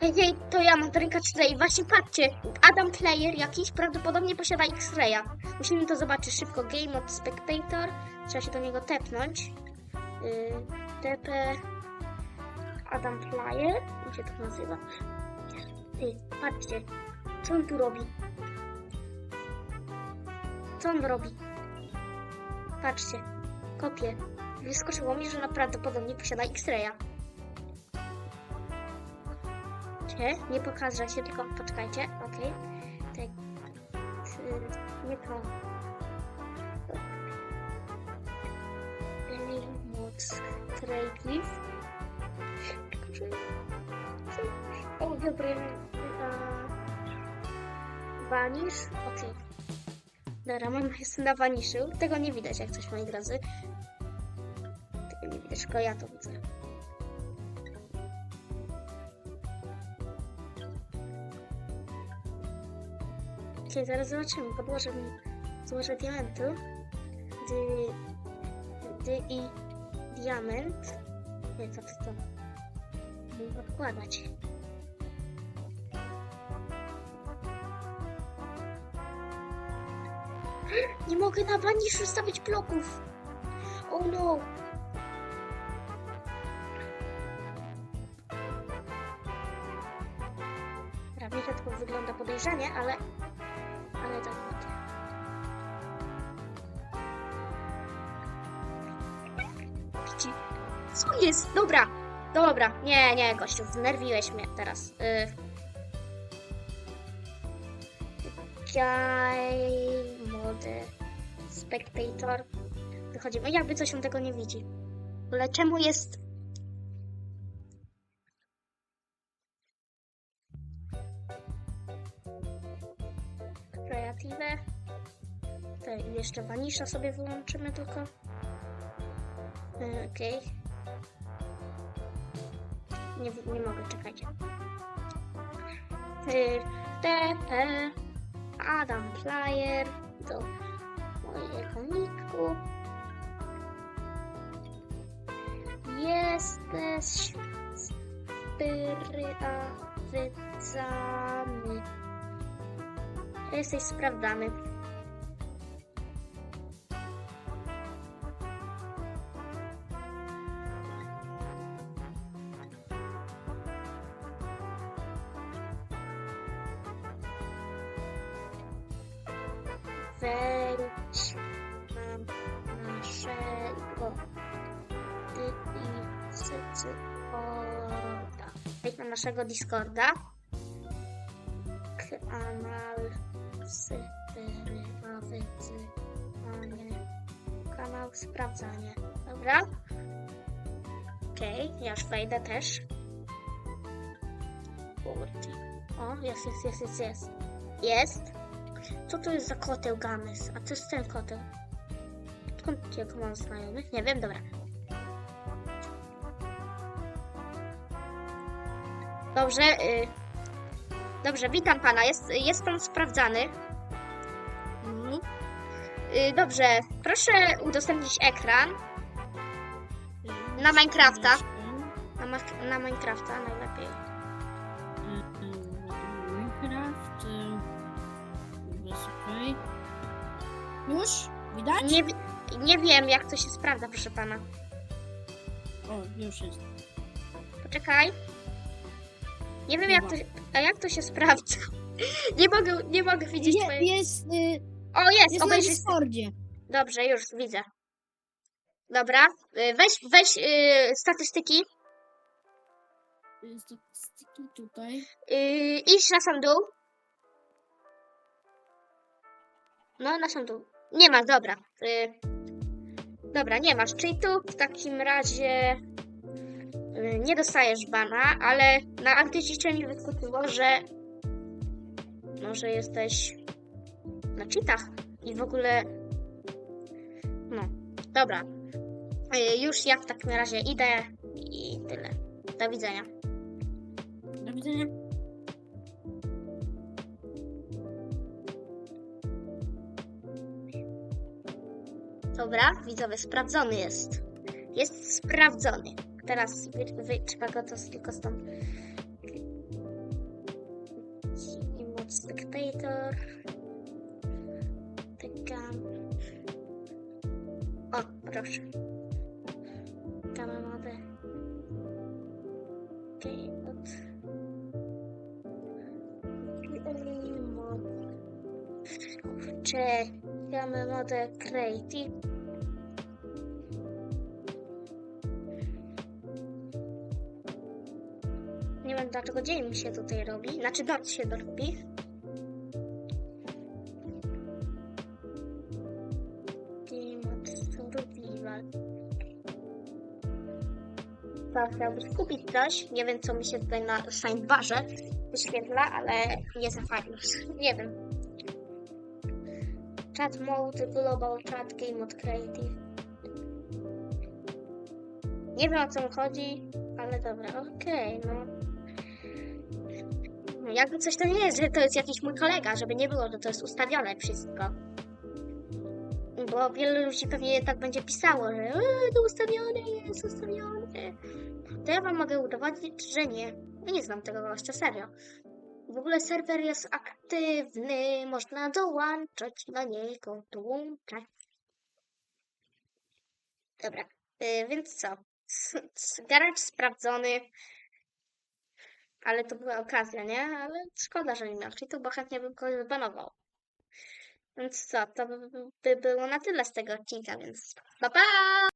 Hej, to ja, Mandarynka 3D i właśnie patrzcie, Adam Player jakiś prawdopodobnie posiada X-Raya. Musimy to zobaczyć szybko. Game Mode Spectator, trzeba się do niego tepnąć. Yy, TP Adam Player, jak się to nazywa? Ty, patrzcie, co on tu robi? Co on robi? Patrzcie, kopię. Wyskoczyło mi, że naprawdę podobnie posiada X-Raya. Nie, pokaże się, tylko poczekajcie, okej. Tak, y, nie to. Moc Trade O, dobry. Vanish, okej. Dobra, mam jestem na Vanishu. Tego nie widać jak coś, moi drodzy. Tego nie widać, tylko ja to widzę. Okej, zaraz zobaczymy. Podłożę złożę diamentu. Dy, dy i diament. Nie, co to to? Odkładać. Nie mogę na waniszu stawiać bloków. Oh no. Prawie to wygląda podejrzanie, ale Co jest? Dobra, dobra. Nie, nie, gościu, znerwiłeś mnie teraz. Y... Guy mode spectator. Wychodzimy. Jakby coś on tego nie widzi. Ale czemu jest... Kreatywę. To jeszcze wanisza sobie wyłączymy tylko. E, Okej. Nie, nie mogę, czekajcie. Y, TP Adam Flyer do mojego niku. Jesteś sprytawicami. Jesteś sprawdzany. Wejdź na naszego dy- i Discorda. Wejdź na naszego Discorda. Kanał wyzywanie. Kanał sprawdzanie. Dobra? Okej, ja już wejdę też. Kurde. O, jest, jest, jest, jest, jest. Jest. Co to jest za koteł Games? A co jest ten koteł? Skąd jego mam znajomych? Nie wiem, dobra. Dobrze, y... Dobrze, witam pana. Jest, jest pan sprawdzany. Mhm. Y, dobrze, proszę udostępnić ekran na Minecrafta. Na, na Minecrafta najlepiej. Okej. Już? Widać? Nie, wi- nie wiem, jak to się sprawdza, proszę pana. O, już jest. Poczekaj. Nie wiem, jak to, a jak to się sprawdza. Nie mogę, nie mogę widzieć Je, twojej... jest, y, O, jest, jest na obejrzyj. Discordzie. Dobrze, już widzę. Dobra, y, weź, weź y, statystyki. Jest to styki tutaj. Y, idź na sam dół. No, na sam dół. Nie ma, dobra. Y, dobra, nie masz. Czyli tu w takim razie y, nie dostajesz bana, ale na antycicie mi wyskoczyło, że może jesteś na cheatach i w ogóle no, dobra. Y, już ja w takim razie idę i tyle. Do widzenia. Do widzenia. Dobra, widzowie, sprawdzony jest. Jest sprawdzony. Teraz wy, wy, trzeba go to tylko stąd editor. Tykam. O, proszę. Damy modę. Okej, od... Kurczę, damy modę Creative. Dlaczego dzień mi się tutaj robi. Znaczy noc się robi. Survival. Tak, chciałbym skupić coś. Nie wiem co mi się tutaj na sidebarze wyświetla, ale nie za fajnie. Nie wiem. Chat mode, global chat, game mode creative. Nie wiem o co chodzi, ale dobra, okej, no. No, Jakby coś to nie jest, że to jest jakiś mój kolega, żeby nie było, że to jest ustawione wszystko. Bo wielu ludzi pewnie tak będzie pisało, że e, to ustawione jest, ustawione. To ja wam mogę udowodnić, że nie. Nie znam tego gościa, serio. W ogóle serwer jest aktywny, można dołączać do niego, dołączać. Dobra, y, więc co? Garage sprawdzony. Ale to była okazja, nie? Ale szkoda, że nie miał. Czyli to bo chętnie bym kogoś zbanował. Więc co? To by było na tyle z tego odcinka, więc pa pa!